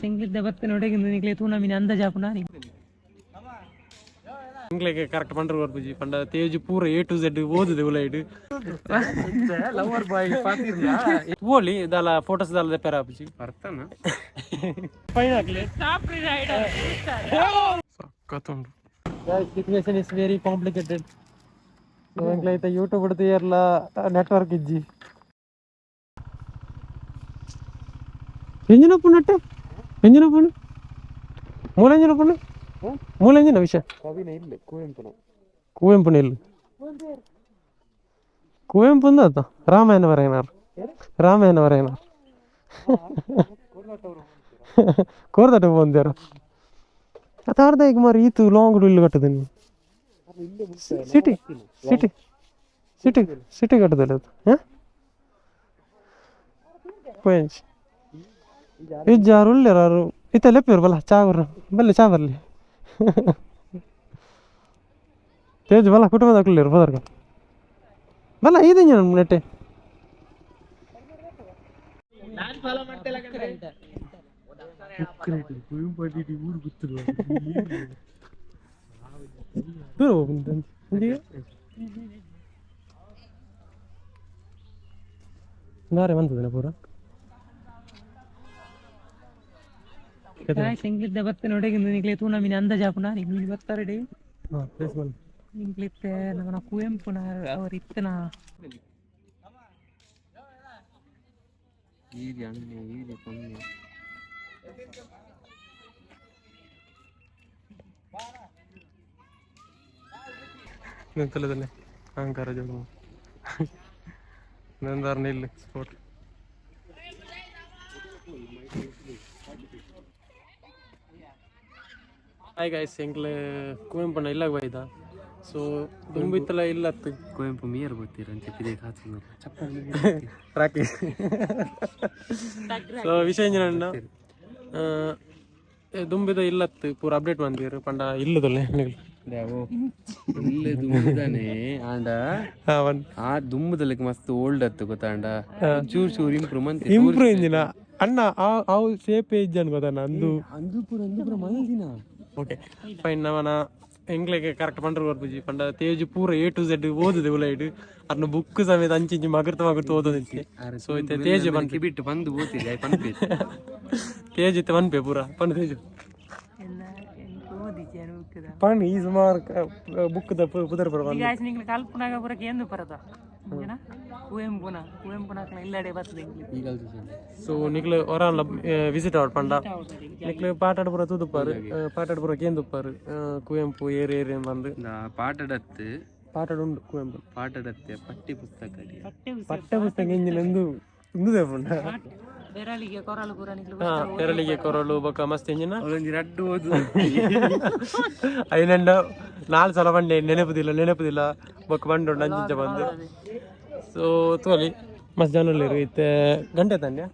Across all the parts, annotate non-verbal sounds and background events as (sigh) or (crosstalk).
ಶಂಕ್ಲಿದ್ದ ಬತ್ತೆ ನೋಡಿಗೆ ನಿಕ್ಲೆ ತೂನ ಮೀನು ಅಂದಾಜ್ ಹಾಪುನ ಇಂಗ್ಲೆಗೆ ಕರೆಕ್ಟ್ ಪಂಡ್ರ ಬರ್ಪುಜಿ ಪಂಡ ತೇಜ್ ಪೂರ ಎ ಟು ಝೆಡ್ ಓದಿದೆ ಉಲೈಡ್ ಲವರ್ ಬಾಯ್ ಓಲಿ ದಾಲ ಫೋಟೋಸ್ ದಾಲ ದೆಪ್ಪೆರ ಆಪುಜಿ ಬರ್ತಾನ? ಫೈನ್ ಆಗ್ಲಿ ಸಕ್ಕತ್ತುಂಡು ಸಿಚುವೇಶನ್ ಇಸ್ ವೆರಿ ಕಾಂಪ್ಲಿಕೇಟೆಡ್ ಎಂಕ್ಲೈತ ಯೂಟ್ಯೂಬ್ ಹಿಡ್ದು ಎಲ್ಲ ನೆಟ್ವರ್ಕ್ ಇಜ್ಜಿ. ಎಂಜಿನ ಪುಣ್ಣಟ್ಟೆ ಎಂಜಿನ ಪುಣ್ಣು ಮೂಲೆಂಜಿನ ಪುಣ್ಣು ಮೂಲೆಂಜಿನ ವಿಷಯ ಕವಿನ ಇಲ್ಲ ಕುವೆಂಪುನ ಕುವೆಂಪುನ ಇಲ್ಲ ಕುವೆಂಪುಂದ ಆತ ರಾಮಾಯಣ ಬರೆಯನಾರ್ ರಾಮಾಯಣ ಬರೆಯನಾರ್ ಕೋರ್ದಟ ಬಂದ್ಯಾರ ಅತ ಅರ್ಧ ಈಗ ಮಾರಿ ಈತು long ಇಲ್ಲು ಕಟ್ಟದನಿ city city city city ಕಟ್ಟದಲ್ಲಿ ಅದು ಹಾಂ ಪೋಯಂಚ್ يجاروا اللي رارو يتلبير بلا تشاور بلا تشاور لي தேஜ் பல குடும்பத்தாக்குள்ள இருப்பதற்கு பல இதுங்க முன்னேட்டு நாரே வந்ததுன பூரா ಪೂರ ಶಂಕ್ಲಿದ್ದ ಬತ್ತೆ ನೋಡಿಗೆ ನಿಕ್ಲೆ ತೂನ ಮೀನು ಅಂದಾಜ್ ಹಾಪುನ ಮೀನು ಬರ್ತಾರೆ ಹಾಂ ನಿಂಗ್ಲಿತ್ತೆ ನಮ್ಮ ಕುವೆಂಪುನ ಅವ್ರ ಇತ್ತನ? ಈದಿ ಅಣ್ಣೆ ಈದಿ ಕೊನ್ನೆ ನಿಂತಲ್ಲದಲ್ಲೇ ಅಹಂಕಾರ ಜೋಗ ನಂದಾರ ಇಲ್ಲಿ ಸ್ಪೋರ್ಟ್ ಹಾಯ್ ಗಾಯ್ಸ್ ಎಂಕ್ಲೆ ಕುವೆಂಪುನ ಇಲ್ಲ ಬೈದ. ಸೊ ದುಂಬಿತ್ತಲ ಇಲ್ಲ ಕುವೆಂಪು ಮೀರ್ ಗೊತ್ತೀರ ಅಂತ ಪಿದೆ ಕಾಸು ರಾಕಿ. ಸೊ ವಿಷಯ ಏನಣ್ಣ? ದುಂಬಿದ ಇಲ್ಲತ್ತು ಪೂರ ಅಪ್ಡೇಟ್ ಬಂದಿರು ಪಂಡ ಇಲ್ಲದಲ್ಲ ಇಲ್ಲೇ ದುಂಬುದಾನೆ ಆಂಡ. ಆ ದುಂಬುದಲ್ಲಕ್ಕೆ ಮಸ್ತ್ ಓಲ್ಡ್ ಅತ್ತು ಗೊತ್ತಾಂಡ ಚೂರ್ ಚೂರ್ ಇಂಪ್ರೂವ್ಮೆಂಟ್ ಇಂಪ್ರೂವ್ ಇಂಜಿನ ಅಣ್ಣ ಅವು ಏಜ್ ಇಜ್ಜನ್ ಗೊತ್ತಾನ ಅಂದು ಅಂದು ಪೂರ ಅಂದು ಪೂರ ಮಲ್ದಿನ ಓಕೆ ಫೈನ್ ನವನ ಎಂಗ್ಲೆಗೆ ಕರೆಕ್ಟ್ ಪಂಡ್ರ ಬರ್ಪುಜಿ ಪಂಡ ತೇಜ್ ಪೂರ ಎ ಟು ಝೆಡ್ ಓದಿದೆ ಉಲೈಡ್ ಅರ್ನ ಬುಕ್ ಸಮೇತ ಅಂಚಿಂಚಿ ಮಗರ್ತ ಮಗರ್ತ ಓದೋದಿತ್ತೆ ಸೊ ಇತ್ತೆ ತೇಜ್ ಬಂದು ಪನ್ಪಿ (laughs) ತೇಜ್ ಇತ್ತೆ ಮನ್ಪೆ ಪೂರ. ಪಂಡ ತೇಜ್. ಎಲ್ಲ ಓದಿದ್ದೆ ಅನುಕದ ಪಂಡ್ ಈ ಸುಮಾರು ಬುಕ್ ದ ಪುದರ್ ಬರ ಈಗ ಆಯ್ತು ನಿಂಗ್ಲೆ ಕಲ್ಪನಾಗ ಬರಕ್ ಏನು ಬರದ ಜನ ಕುವೆಂಪುನ ಕುವೆಂಪುನ ಇಲ್ಲಡೆ ಬರ್ತದೆ ಇಂಗ್ಲಿ ಈಗ ಸೊ ನಿಕ್ಲು ಒರಾನ್ಲ ವಿಸಿಟ್ ಆಡ್ ಪಂಡ ನಿಕ್ಲು ಪಾಟಾಡ್ ಪೂರ ತೂದುಪ್ಪಾರು ಪಾಟಾಡ್ ಪೂರ ಕೇಂದುಪ್ಪಾರು ಕುವೆಂಪು ಏರಿ ಏರಿ ಬಂದು ಪಾಟಡತ್ತು ಪಾಟಾಡ್ ಉಂಡು ಕುವೆಂಪು ಪಾಟಡತ್ತೆ ಪಟ್ಟಿ ಪುಸ್ತಕ ಪಟ್ಟೆ ಪಠ್ಯ ಪುಸ್ತಕ ಇಂಜಿನ ಎಂದು ಇಂದುದೆ ಪುಂಡ ಬೆರಳಿಗೆ ಕೊರಳು ಪೂರ ಹಾ ತೆರಳಿಗೆ ಕೊರಲು ಬೊಕ್ಕ ಮಸ್ತ್ ಎಂಜಿನ ಅವಳೊಂದು ರಡ್ಡು ಓದು. ಐನಂಡ ನಾಲ್ ಸಲ ಬಂಡೆ ನೆನಪುದಿಲ್ಲ ನೆನಪುದಿಲ್ಲ. ಬೊಕ್ಕ ಬಂಡು ನಂಜಿಂಚ ಬಂದು. ಸೊ ತೋಲಿ ಮಸ್ತ್ ಜನ ಇತ್ತೆ ಗಂಟೆ ತಂಡ್ಯ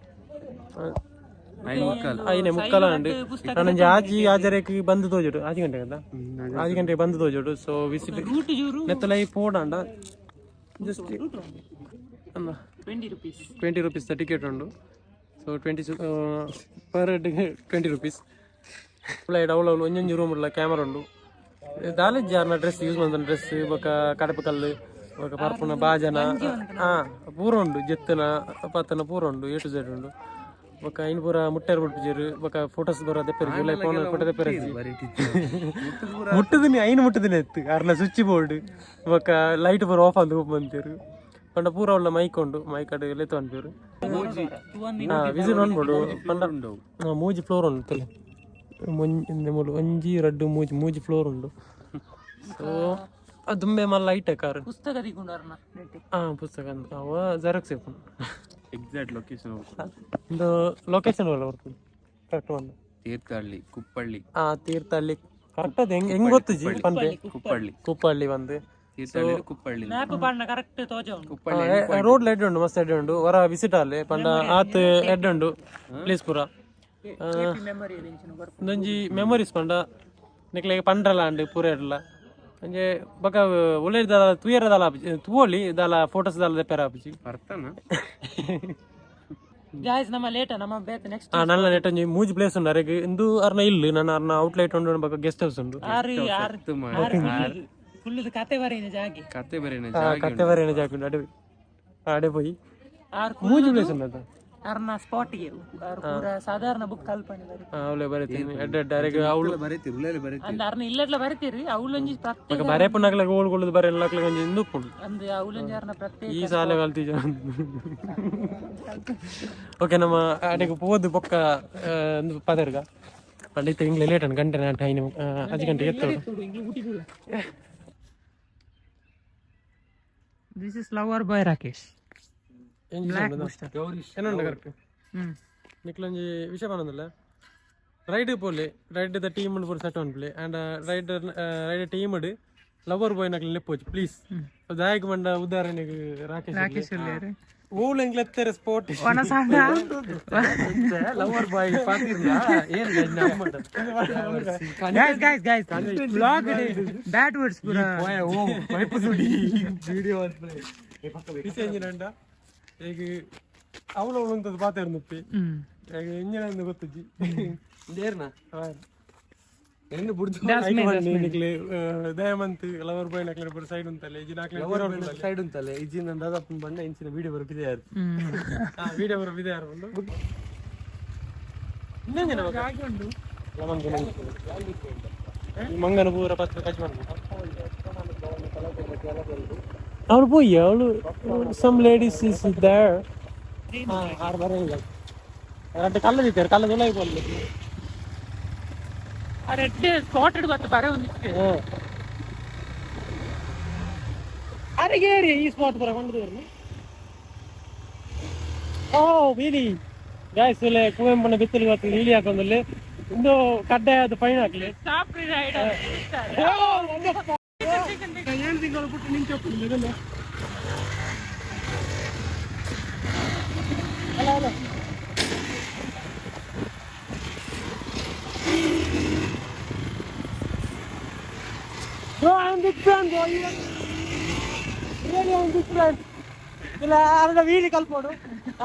ಮುಕ್ಕಾಲು. ಐನೆ ಮುಕ್ಕಲ ಉಂಡು ನನಂಜಿ ಆಜಿ ಆಜರೇಕ್ ಬಂದು ತೋಜುಡು. ಆಜಿ ಗಂಟೆ ಅಂತ ಆಜಿ ಗಂಟೆಗೆ ಬಂದು ತೋಜುಡು. ಸೊ ವಿಸಿಟ್ ನೆತ್ತಲೈ ಪೋಡಾಂಡ. Just twenty rupees twenty rupees ticket ಉಂಡು. ಸೊ ಟ್ವೆಂಟಿ ಪರ್ ಹೆಡ್ಗೆ ಟ್ವೆಂಟಿ ರುಪೀಸ್ ಫ್ಲೈಟ್ ಅವಳು ಒಂಜೊಂಜಿ ರೂಮ್ ಉಳ್ಳ ಕ್ಯಾಮರಾ ಉಂಡು ದಾಲೇಜ್ ಜಾರ್ನ ಡ್ರೆಸ್ ಯೂಸ್ ಮಾಡಿದ ಡ್ರೆಸ್ ಬೊಕ ಕಡಪಕಲ್ಲು ಬೊಕ ಪರ್ಪುನ ಬಾಜನ ಹಾ ಪೂರ ಉಂಡು ಜೆತ್ತನ ಪತ್ತನ ಪೂರ ಉಂಡು ಎ ಟು ಜೆಡ್ ಉಂಡು ಬೊಕ ಇನ್ನು ಪೂರ ಮುಟ್ಟೆರ್ ಬಿಡ್ಪಿಜರು ಬೊಕ ಫೋಟೋಸ್ ಬರ ದೆಪ್ಪೆರ್ ಜುಲೈ ಫೋನ್ ಫೋಟೋ ದೆಪ್ಪೆರ್ ಮುಟ್ಟದಿನಿ ಐನ್ ಮುಟ್ಟದಿನಿ ಎತ್ತು ಅರ್ನ ಸ್ವಿಚ್ ಬೋರ್ಡ್ ಬೊಕ ಲೈಟ್ ಪೂರ ಆಫ್ ಅಂದು ಬಂದಿರು ಪಂಡ ಪೂರ ಒಳ್ಳೆ ಮೈಕ್ ಉಂಡು ಮೈಕ್ ಅನ್ಪೇರು ಹಾ ವಿಸಿಟ್ ಅನ್ಬೋಡು ಪಂಡ ಮೂಜಿ ಫ್ಲೋರ್ ಉಂಟು ತಲೆ ಮುಂಜಿ ಮೂಲು ಒಂಜಿ ರಡ್ಡು ಮೂಜಿ. ಮೂಜಿ ಫ್ಲೋರ್ ಉಂಡು ಸೊ ಅದು ದುಂಬೆ ಮಲ್ಲ ಐಟೆ ಕಾರ್ ಪುಸ್ತಕ ಹಾ ಪುಸ್ತಕ ಅಂತ. ಅವ ಜೆರಾಕ್ಸ್ ಇಪ್ಪು ಎಕ್ಸಾಕ್ಟ್ ಲೊಕೇಶನ್ ಒಂದು ಲೊಕೇಶನ್ ಒಳ್ಳೆ ಬರ್ತದೆ. ಕರೆಕ್ಟ್ ಒಂದು ತೀರ್ಥಹಳ್ಳಿ ಕುಪ್ಪಳ್ಳಿ. ಆ ತೀರ್ಥಹಳ್ಳಿ. ಕರೆಕ್ಟ್ ಅದು ಹೆಂಗ್ ಹೆಂಗ್ ಗೊತ್ತು ಜಿ? ಪಂದೆ? ಕುಪ್ಪಳ್ಳಿ. ಕುಪ್ಪಳ್ಳಿ ಬಂದು. ರೋಡ್ ಎಡ್ ಉಂಡು ಮಸ್ತ್ ಎಡ್ ಉಂಡು ವರ ವಿಸಿಟ್ ಅಲ್ಲಿ ಪಂಡ ಆತ್ ಎಡ್ ಉಂಡು ಪ್ಲೇಸ್ ಪೂರ. ಒಂದೊಂಜಿ ಮೆಮೊರೀಸ್ ಪಂಡ. ನಿಕ್ಲೆಗ್ ಪಂಡ್ರಲ ಅಂಡ್ ಪೂರ ಎಡ್ಲ ಅಂಜೆ ಬೊಕ ಒಳ್ಳೆ ದಾಲ ತುಯರ ದಾಲ ತೂವೊಲಿ ದಾಲ ಫೋಟೋಸ್ ದಾಲ ದೆಪ್ಪೆರ ಆಪುಜಿ ಬರ್ತಾನ ಗಾಯ್ಸ್ ನಮ್ಮ ಲೇಟ ನಮ್ಮ ಬೇತ ನೆಕ್ಸ್ಟ್ ಆ ಒಂಜಿ ಮೂಜಿ ಪ್ಲೇಸ್ ಉಂಡು ಅರೆಗ್ ಇಂದು ಅರ್ನ ಇಲ್ಲ ನನ್ನ ಅರ್ನ ಔಟ್ಲೈಟ್ ಉಂಡು ಬಕ ಗೆಸ್ಟ್ ಹೌಸ್ ಉಂಡು ಆರಿ. ಆರು ಸತ್ತು ಮಾರ್ರೆ. ಆರು ಫುಲ್ ಕತೆ ಬರೀನ ಜಾಗಿ ಕತೆ ಬರೀನ ಆ, ಕತ್ತೆ ಬರೇನ ಜಾಕ ಅಡೆ ಅಡೆ ಪೋಯಿ. ಆರು ಮೂಜಿ ಪ್ಲೇಸ್ ಉಂಡು ಅದು ಅರ್ನ ಸ್ಪಾಟಿಗೆ ಆರು ಪೂರ ಸಾಧಾರಣ ಬುಕ್ ಕಲ್ಪನೆ ಬರೀ ಅವಳೆ ಬರೀತೀನಿ. ಎಡ್ಡೆ ಎಡ್ಡೆ ಅರೆಗ್ ಅವಳು ಬರೀತಿ ಉಳ್ಳಲ್ಲಿ ಬರೀತಿ ಅಂದ ಅರ್ನ ಇಲ್ಲಡ್ಲ ಬರಿತೀರಿ ಅವಳೊಂಜಿ ಪ್ರತ್ಯೇಕ ಬಕ ಬರೆ ಓಳ್ಕೊಳ್ಳೋದು ಬರೆ ಒಂಜಿ ಇಂದು ಉಪ್ಪುಂಡು ಅಂದ ಅವಳೊಂಜಿ ಅರ್ನ ಪ್ರತ್ಯೇಕ ಈ ಸಾಲ ಕಲ್ತೀಜ ಓಕೆ ನಮ್ಮ ಅಡೆಗೆ ಪೋದು ಪೊಕ್ಕ ಒಂದು ಪದರ್ಗ. ಪಂಡಿತ ಇಂಗ್ಲೆ ಲೇಟ್ ಅನ್ ಗಂಟೆ ನಾಟ ಐನು ಅಜ್ಜಿ ಗಂಟೆಗೆ ಎತ್ತೋಡು this is lover boy Rakesh hmm. ನಿಕ್ಲೊಂಜಿ ವಿಷಯ ಬಂದಲ್ಲ ರೈಡ್ ಪೋಲೆ ರೈಡ್ ದ ಟೀಮ್ ಪೂರ set one play and ride ride team lover boy ನಕ್ಲಿ ಲೆಪ್ಪೋಚ್ ಪ್ಲೀಸ್ ದಾಯಕ್ ಬಂಡ ಉದಾಹರಣೆಗೆ ರಾಕೇಶ್ ರಾಕೇಶ್ ಉಳ್ಳೇರು ಊಳು ಎಂಗ್ಲೆತ್ತಾರೆ ಸ್ಪೋರ್ಟ್ ಒಣಸಾಂಗ ಲವರ್ ಬಾಯ್ ಪಾತಿರ್ಲ ಏನ್ guys guys guys vlog bad words ಪೂರ. ಓ ಪೈಪ್ ಸುಡಿ. ವಿಡಿಯೋ ಎಂಜಿನ ಈಗ ಅವಳು ಅವಳು ಅಂತದ್ದು ಪಾತಿರ್ನಪ್ಪಿ ಈಗ ಎಂಜಿನ ಅಂತ ಗೊತ್ತಜ್ಜಿ? ದೇರ್ನ ಹೆಂಗ್ ಬುಡ್ದು ದಯಮಂತ್ ಲವರ್ ಬಾಯ್ ನಕ್ಲೆ ಬರ್ ಸೈಡ್ ಉಂತಲ್ಲ ಇಜಿ ನಾಕ್ಲೆ ಸೈಡ್ ಉಂತಲ್ಲ ಇಜಿನ ದಾದಾಪನ್ ಬಂಡ ಇಂಚಿನ ವಿಡಿಯೋ ಯಾರು ಆ ವಿಡಿಯೋ ಬರ ಇದೆ ಯಾರು ಒಂದು? ಇನ್ನೊಂದಿನ ಮಂಗನ ಪೂರ ಪತ್ರ ಕಚ್ ಅವಳು ಪೋಯಿ ಅವಳು ಸಮ್ ಲೇಡೀಸ್ ಇಸ್ ದೇರ್ ಆರು ಬರ ಎರಡು ಕಲ್ಲದಿದ್ದಾರೆ ரெட் ஸ்பாட்டட் பார்த்து பறவை வந்துச்சு అరగే ఈ స్పాట్ పర కొండ దూరం ఓ వీది గైస్ లే కువెం పన్న బిత్తలు గత నీలియా కొందలే ఇందో కడ్డ అది పైన ఆకలే స్టాప్ రీ రైడ్ ఓ ఏం దింగలు పుట్టి నించి ఒప్పుడు లేదన్న అలా అలా I'm big fan, boy. Really I'm big fan. ಇಲ್ಲ ಅರ್ಧ ವೀಲಿ ಕಲ್ಪೋಡು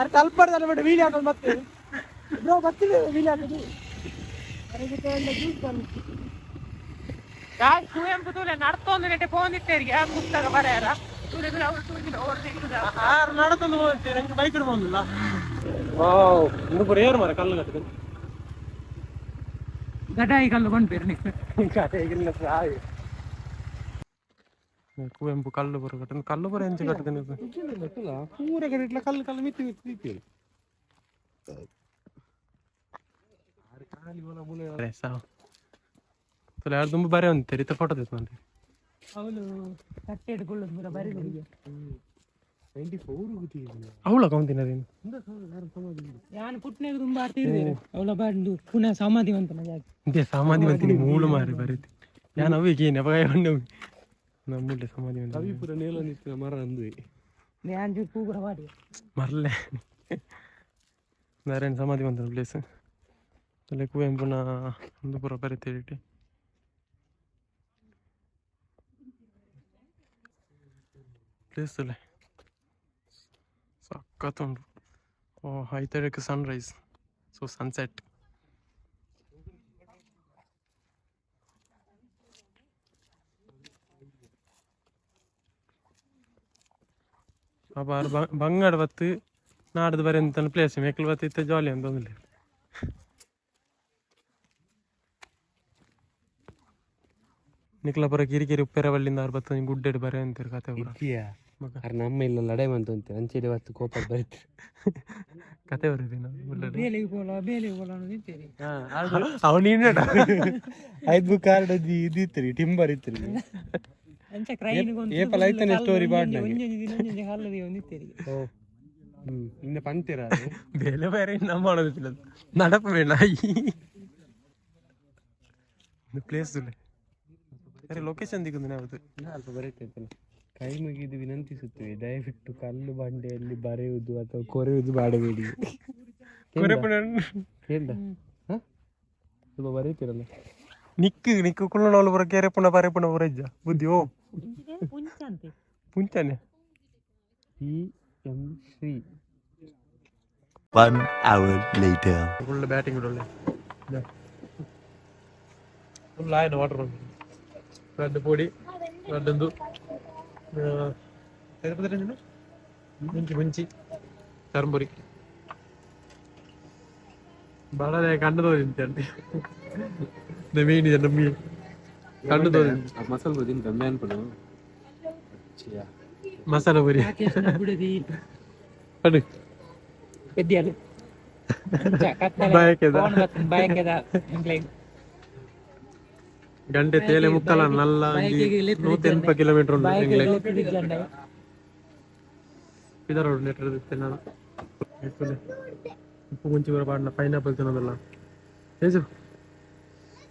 ಅರ್ಧ ಅದನ್ನ ಬಿಟ್ಟು ವೀಲಿ ಹಾಕೊಂಡು ಮತ್ತೆ. ಬ್ರೋ ಬರ್ತೀವಿ ವೀಲಿ ಹಾಕೋದು ಅದಕ್ಕೆ ಒಂದು ಜ್ಯೂಸ್ ಬಂದು. ಗಾಯ್ಸ್ ಕುವೆಂಪು ತೂಲೆ ನಡ್ತೊಂದು ನೆಟ್ಟೆ ಫೋನ್ ಇತ್ತೇರಿಗೆ ಆ ಪುಸ್ತಕ ಬರೆಯರ. ತೂಲೆ ತೂಲೆ ಅವ್ರು ತೂಗಿದ ಅವ್ರು ತೆಗೆದ ಆರು ನಡತಂದು ಹೋಗ್ತೀವಿ ನಂಗೆ ಬೈಕ್ ಬಂದಿಲ್ಲ ವಾವ್ ಇನ್ನು ಬರೀ ಏರು ಮರ ಕಲ್ಲು ಗಡಾಯಿ ಕಲ್ಲು ಕೊಂಡ್ಬೇರು ನೀವು. ಕುವೆಂಪು ಕಲ್ಲು ಬರ ಕಟ್ಟ ಕಲ್ಲು ಬರ ಎಂಚ ಕಟ್ಟದೇನೆ ಪೂರ ಕಟ್ಟಿಟ್ಲ ಕಲ್ಲು ಕಲ್ಲು ಮಿತ್ತಿ ಮಿತ್ತಿ ಯಾರು ತುಂಬ ಬರೇ ಅಂತಾರೆ ಇತ್ತ ಫೋಟೋ ತೆಗೆದು ಅವಳು ಕಟ್ಟೆ ಹಿಡ್ಕೊಳ್ಳೋದು ಪೂರ ಬರೀ ಅವಳ ಕೌಂತಿನದೇನು ಯಾನ್ ಪುಟ್ನೆಗ್ ತುಂಬಾ ಆಡ್ತಿರ್ತೀರಿ ಅವಳ ಬಂದು ಪುನಃ ಸಮಾಧಿ ಅಂತ ಜಾಗ ಇಂತೆ ಸಮಾಧಿ ಬಂತೀನಿ ಮೂಳು ಮಾರಿ ಬರೀತಿ ಯಾನ್ ಅವಿಗೆ ಏನು ಅವಾಗ ಹೊಂಡವು ನಮ್ಮುಳ್ಳೆ ಸಮಾಧಿ ಬಂದ ಕವಿಪುರ ನೇಲ ನಿಂತಿನ ಮರ ಅಂದ್ವಿ ಯಾನ್ ಜೂ ಪೂರ ಮಾಡಿ ಮರಲೆ ನಾರಾಯಣ ಸಮಾಧಿ ಬಂದ ಪ್ಲೇಸ್ ಅಲ್ಲೇ ಕುವೆಂಪುನ ಒಂದು ಪುರ ಬರೀತೀರಿ ಪ್ಲೇಸ್ ಅಲ್ಲೇ ಸಖತ್ತುಂಡು ಓ ಐತಡಕ್ಕೆ ಸನ್ರೈಸ್ ಸೊ ಸನ್ಸೆಟ್ ಅಪ್ಪ ಬತ್ತು ನಾಡ್ದು ಬರೀ ಅಂತ ಪ್ಲೇಸ್ ಮೇಕಲ್ ಬತ್ತು ಇತ್ತ ಜಾಲಿ ಅಂತ ಅಂದ್ರೆ ನಿಕ್ಲಪುರ ಕಿರಿಕಿರಿ ಉಪ್ಪೆರವಳ್ಳಿಂದ ಆರು ಬತ್ತು ಗುಡ್ಡೆಡ್ ಬರೆ ಅಂತೀರಿ ಕತೆ ನಮ್ಮ ಇಲ್ಲ ಲಡೆ ಬಂತು ಅಂತ. ಅಂಚೆಡೆ ಬತ್ತು ಕೋಪ ಬರೀತಿ. ಕತೆ ಬರೀತಿ ನಾವು ಅವನೀನ ಐದು ಕಾರ್ಡ್ ಇದಿತ್ರಿ ಟಿಂಬರ್ ಇತ್ತು ರೀ ಏಪಲ ಐತನೆ story ಬಾಡ್ ನಂಗೆ. ಒಂಜೊಂಜಿ ದಿನ ಒಂಜೊಂಜಿ ಹಲ್ಲದಿ ಒಂದಿತ್ತೀರಿ ಓ ಹ್ಮ್ ಇನ್ನ ಪಂತಿರ ಬೇಲೆ ಬೇರೆ ನಮ್ಮ ಮಾಡೋದಿಲ್ಲ நடப்பு வேணாய் இந்த ಪ್ಲೇಸ್ ಬೇರೆ ಲೊಕೇಶನ್ ದಿಕ್ಕುದು ನಾವು ಅಲ್ಪ ಬರೀತೈತಲ್ಲ ಕೈ ಮುಗಿದು ವಿನಂತಿಸುತ್ತೇವೆ ದಯವಿಟ್ಟು ಕಲ್ಲು ಬಂಡೆಯಲ್ಲಿ ಬರೆಯುವುದು ಅಥವಾ ಕೊರೆಯುವುದು ಮಾಡಬೇಡಿ ಕೇಳ್ದ ಹ? ಸ್ವಲ್ಪ ಬರೀತಿರಲ್ಲ ನಿಕ್ಕು ನಿಕ್ಕು ಕುಳ್ಳನವಳು ಬರ ಕೆರೆ ಪುಣ ಬರೆ ಪುಣ ಬರಜ್ಜ ಬುದ್ಧಿ ಓ പുഞ്ചാനെ P M Shri One hour later. Full batting ഇടുള്ളേ ഫുള്ളായിട്ട് വാട്ടർ റെഡ് പൊടി റെഡ് എന്തു. മുഞ്ചി മുഞ്ചി. ചർമ്പൊരി വളരെ കണ്ടു തോന്നിട്ടുണ്ട് മീൻ ചെണ്ട മീൻ. கண்டு தோது மசால் பூரியும் கம்மியான் பண்ணுவோம் மசாலா பூரி பண்ணு பெத்தியாலு ಗಂಟೆ ತೇಲೆ ಮುಕ್ಕಲ ನಲ್ಲ ನೂತ ಎಂಪ ಕಿಲೋಮೀಟರ್ ಉಂಟು ಇದರ ನೆಟ್ಟರ್ ತಿನ್ನಣ ಮುಂಚೆ ಬರ ಪಾಡಿನ ಪೈನಾಪಲ್ ತಿನ್ನೋದಲ್ಲ.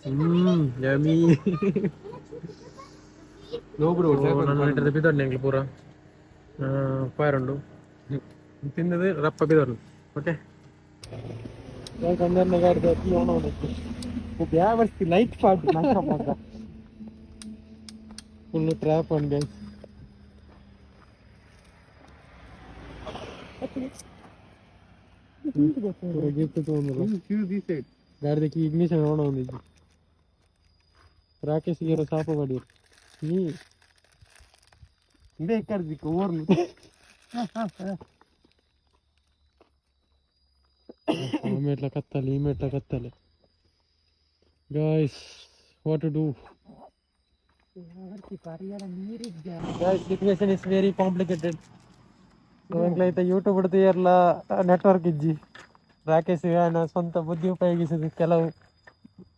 हम्म यमी నో బ్రో నన్ను ఇంటర్ తప్పితాడు నేను పూర పోయారండు తిన్నది రప్ప పిదారు ఓకే అందరిని గారి బ్యావర్స్కి లైట్ పాటు ఫుల్ ట్రాప్ అండి గిఫ్ట్ గాడిదకి ఇగ్నిషన్ కూడా ఉంది ರಾಕೇಶ್ ಗಿರೋ ಸಾಪ ಮಾಡಿ ನೀ ಬೇಕಾರ್ದಿಕ್ಕೆ ಓರ್ನು ಆ ಮೆಟ್ಲ ಕತ್ತಲೆ ಈ ಮೆಟ್ಲ ಕತ್ತಲೆ guys what to do guys situation is very complicated ಎಂಗ್ಲೈತೆ YouTube ಹಿಡ್ದು ನೆಟ್ವರ್ಕ್ ಇಜ್ಜಿ ರಾಕೇಶ್ ఆయన ಸ್ವಂತ ಬುದ್ಧಿ ಉಪಯೋಗಿಸಿದ ಕೆಲವು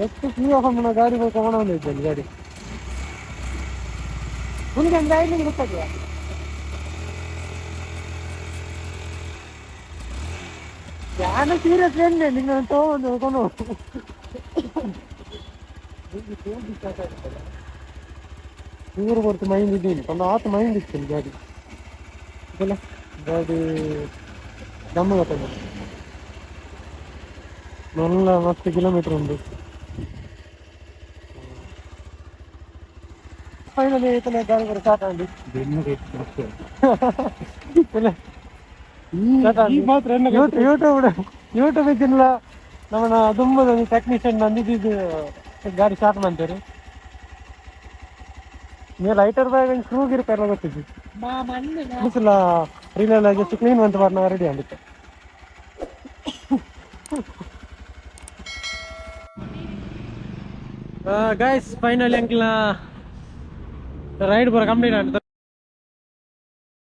ಎಷ್ಟು ಫ್ರೀ ಹೋಗೋಣ ಗಾಡಿ ಹೋಗಿ ತಗೊಂಡು ಬಂದಿದ್ದೇನೆ ಗಾಡಿ ನಿಮಗೆ ಒಂದು ಐದು ಗೊತ್ತಾಗಿಲ್ಲ ನಾನು ಸೀರಿಯಸ್ ಏನೇ ನಿನ್ನ ತಗೊಂಡು ಹೋಗೋಣ ಇವರು ಬರ್ತು ಮೈಂಡ್ ಇದ್ದೀನಿ ಒಂದು ಆತ ಮೈಂಡ್ ಇರ್ತೀನಿ ಗಾಡಿ ಇಲ್ಲ ಗಾಡಿ ನಮ್ಮ ಗೊತ್ತಾಗ நல்ல மஸ்து கிலோமீட்டர் உண்டு ಫೈನಲಿ ಇತನೆ ಗಾಡಿ ಬರೋ ಸ್ಟಾರ್ಟ್ ಆಗಿ ಯೂಟ್ಯೂಬ್ ಯೂಟ್ಯೂಬ್ ಇದ್ದಿಲ್ಲ ನಮ್ಮನ್ನ ದುಂಬದ ಟೆಕ್ನಿಷಿಯನ್ ನಂದಿದ್ದು ಗಾಡಿ ಸ್ಟಾರ್ಟ್ ಮಾಡ್ತಾರೆ ನೀವು ಲೈಟರ್ ಬ್ಯಾಗ್ ಸ್ಕ್ರೂ ಗಿರ್ತಾರಲ್ಲ ಗೊತ್ತಿದ್ದು మా మన్ను ಮುಸಲ ರೀಲೆಲ್ಲ ಜಸ್ಟ್ ಕ್ಲೀನ್ ಅಂತ ಮಾಡಿ ರೆಡಿ ಆಗಿತ್ತು ಗೈಸ್ ಫೈನಲ್ ಅಂಕ್ಲ ரைடு போகிற கம்ப்ளீட் ஆகிட்டு